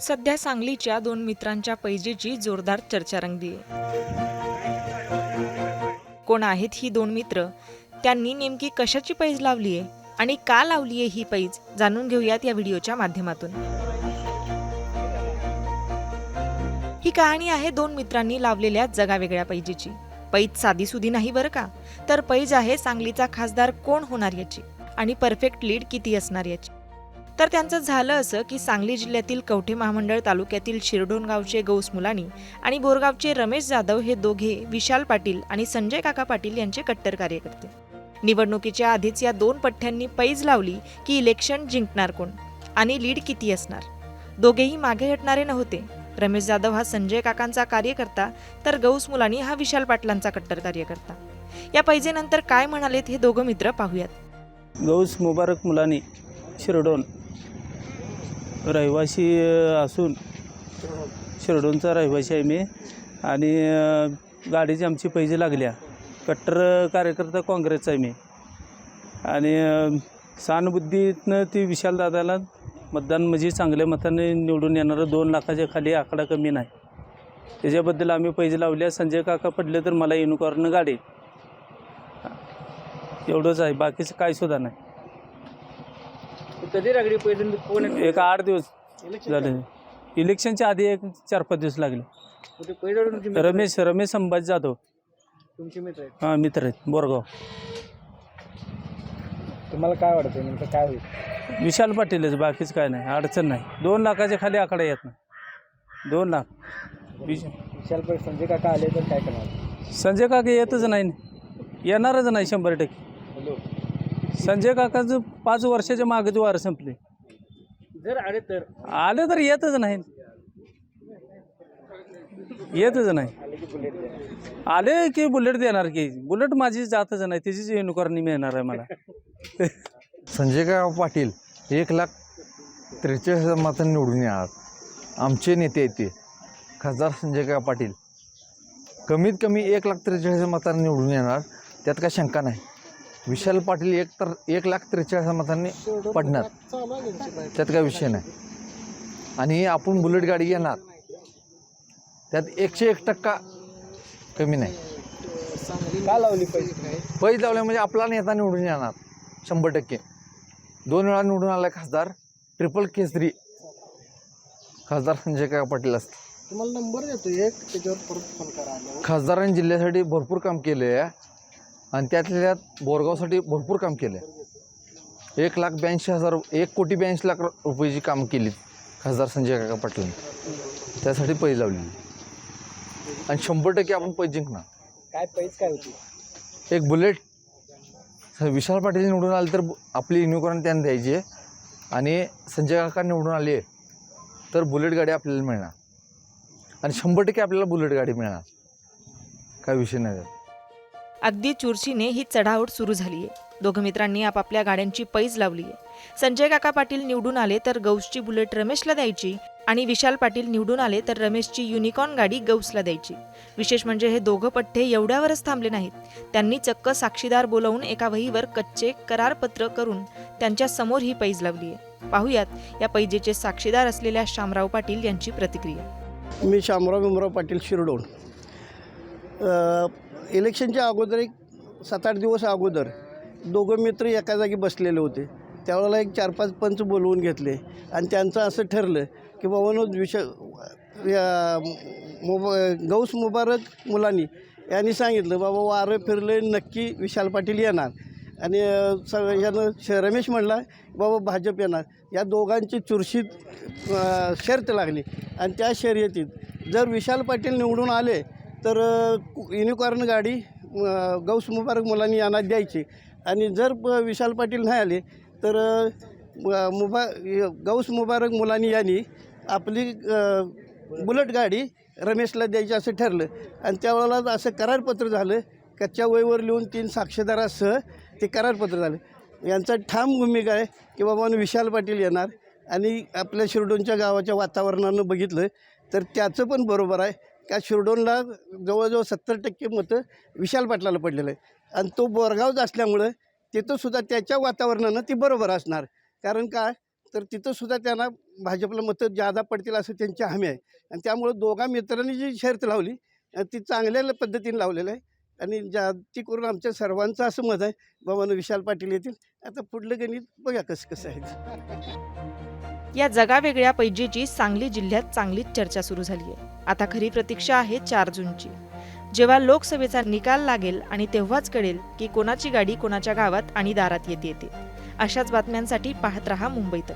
सध्या सांगलीच्या दोन मित्रांच्या पैजेची जोरदार चर्चा रंगली कोण आहेत ही दोन मित्र? त्यांनी नेमकी कशाची पैज लावली आहे? आणि का लावली आहे ही पैज? जाणून घेऊयात या व्हिडिओच्या माध्यमातून. ही कहाणी आहे दोन मित्रांनी लावलेल्या जगावेगळ्या पैजेची. पैज साधीसुधी नाही बरं का? तर पैज आहे सांगलीचा खासदार कोण होणार याची? आणि परफेक्ट लीड किती असणार याची? तर त्यांचं झालं असं की सांगली जिल्ह्यातील कवठे महामंडळ तालुक्यातील शिरडोन गावचे गौस मुलानी आणि बोरगावचे रमेश जाधव हे दोघे विशाल पाटील आणि संजय काका पाटील यांचे कट्टर कार्यकर्ते. निवडणुकीच्या आधीच या दोन पठ्ठ्यांनी पैज लावली की इलेक्शन जिंकणार कोण आणि लीड किती असणार? दोघेही मागे हटणारे नव्हते. रमेश जाधव हा संजय काकांचा कार्यकर्ता तर गौस मुलानी हा विशाल पाटलांचा कट्टर कार्यकर्ता. या पैजेनंतर काय म्हणालेत हे दोघं मित्र पाहूयात. गौस मुबारक मुलानी शिरडोन रहिवासी असून शिरडूनचा रहिवासी आहे मी. आणि गाडीची आमची पैसे लागल्या. कट्टर कार्यकर्ता काँग्रेसचा आहे मी. आणि अ, सहानुभूतीतनं ती विशालदादाला मतदान म्हणजे चांगल्या मताने निवडून येणारं दोन लाखाच्या खाली आकडा कमी नाही. त्याच्याबद्दल आम्ही पैसे लावल्या संजय काका पडले तर मला युनिकॉर्न गाडी. एवढंच आहे. बाकीचं काय सुद्धा नाही. कधी पहिल्यांदा कोण? एक आठ दिवस झाले. इलेक्शनच्या आधी एक चार पाच दिवस लागले. तुमचे मित्र- रमेश रमेश संभाजी जाधव. तुमचे मित्र आहेत. हां मित्र आहेत. बोरगाव. तुम्हाला काय वाटतं नेमकं काय होईल? विशाल पाटीलच बाकीच काय नाही. अडचण नाही. दोन लाखाच्या खाली आकडा येत नाही. दोन लाख. विश विशाल पण संजय काका आले तर काय करणार? संजय काका येतच नाही. ना. येणारच नाही शंभर टक्के. हॅलो. संजय काकाचं पाच वर्षाच्या मागेच वारं संपले. जर आले तर? आले तर येतच नाही येतच नाही. आले की बुलेट देणार की? बुलेट माझी जातच नाही. त्याचीच युनिकॉर्नी मिळणार आहे मला. संजय गाव पाटील एक लाख त्रेचाळीस हजार मतांनी निवडून येणार. आमचे नेते आहेत ते. खासदार संजय गाव पाटील. कमीत कमी एक लाख त्रेचाळीस हजार मतांनी निवडून येणार. त्यात काय शंका नाही. विशाल पाटील एक तर एक लाख त्रेचाळीस मतांनी पडणार. त्यात काय विषय नाही. आणि आपण बुलेट गाडी येणार त्यात एकशे एक टक्का कमी नाही. का लावली पाहिजे? पैज लावल्या म्हणजे आपला नेता निवडून येणार. शंभर टक्के. दोन वेळा निवडून आला खासदार. ट्रिपल केसरी. खासदार संजय काका पाटील असतील. तुम्हाला नंबर देतो एक त्याच्यावर परत फोन करा. खासदारांनी जिल्ह्यासाठी भरपूर काम केले आहे आणि त्यातल्या त्यात बोरगावसाठी भरपूर काम केलं आहे एक लाख ब्याऐंशी हजार एक कोटी ब्याऐंशी लाख रुपयाची कामं केली खासदार संजय काका पाटलांनी त्यासाठी पैज लावलेली. आणि शंभर टक्के आपण पैज जिंकणार. काय पैज काय होती? एक बुलेट. विशाल पाटील निवडून आले तर आपली युनिकॉर्न त्यांना द्यायची आहे. आणि संजय काका निवडून आले तर बुलेट गाडी आपल्याला मिळणार. आणि शंभर टक्के आपल्याला बुलेट गाडी मिळणार. काय विषय नाही. अगदी चुरशीने ही चढाओढ सुरू झाली आहे दोघं मित्रांनी आपापल्या गाड्यांची पैज लावली आहे संजय काका पाटील निवडून आले तर गौसची बुलेट रमेशला द्यायची आणि विशाल पाटील निवडून आले तर रमेशची युनिकॉर्न गाडी गौसला द्यायची. विशेष म्हणजे हे दोघं पठ्ठे एवढ्यावरच थांबले नाहीत. त्यांनी चक्क साक्षीदार बोलावून एका वहीवर कच्चे करारपत्र करून त्यांच्यासमोर ही पैज लावली आहे पाहुयात या पैजेचे साक्षीदार असलेल्या शामराव पाटील यांची प्रतिक्रिया. मी शामराव भीमराव पाटील शिरडोण. इलेक्शनच्या अगोदर एक सात आठ दिवस अगोदर दोघं मित्र एका जागी बसलेले होते. त्यावेळेला एक चार पाच पंच बोलवून घेतले आणि त्यांचं असं ठरलं की बाबांनो विष या मुब गौस मुबारक मुलांनी यांनी सांगितलं बाबा वारं फिरले नक्की विशाल पाटील येणार. आणि अ, स यानं श रमेश म्हणला बाबा भाजप येणार. या दोघांची चुरशीत शर्त लागली. आणि त्या शर्यतीत जर विशाल पाटील निवडून आले तर युनिकॉर्न गाडी गौस मुबारक मुलांनी यांना द्यायची. आणि जर प- विशाल पाटील नाही आले तर मुबा य- गौस मुबारक मुलांनी यांनी आपली बुलट गाडी रमेशला द्यायची असं ठरलं. आणि त्यावेळेला असं करारपत्र झालं कच्च्या वयवर लिहून तीन साक्षीदारासह ते करारपत्र झालं. यांचा ठाम भूमिका आहे की बाबा विशाल पाटील येणार आणि आपल्या शिरडोनच्या गावाच्या वातावरणानं बघितलं तर त्याचं पण बरोबर आहे. का शिरडोनला जवळजवळ सत्तर टक्के मतं विशाल पाटलाला पडलेलं आहे. आणि तो बोरगावच असल्यामुळं तिथंसुद्धा त्याच्या वातावरणानं ती बरोबर असणार. कारण का? तर तिथंसुद्धा त्यांना भाजपला मतं जादा पडतील असं त्यांची हमी आहे. आणि त्यामुळं दोघा मित्रांनी जी शर्त लावली ती चांगल्या पद्धतीने लावलेलं आहे. आणि जाती करून आमच्या सर्वांचं असं मत आहे बाबानं विशाल पाटील येतील. आता पुढलं गणित बघा कसं कसं आहे. या जगावेगळ्या पैजेची सांगली जिल्ह्यात चांगलीच चर्चा सुरू झाली आहे आता खरी प्रतीक्षा आहे चार जूनची. जेव्हा लोकसभेचा निकाल लागेल आणि तेव्हाच कळेल की कोणाची गाडी कोणाच्या गावात आणि दारात येते येते. अशाच बातम्यांसाठी पाहत रहा मुंबईत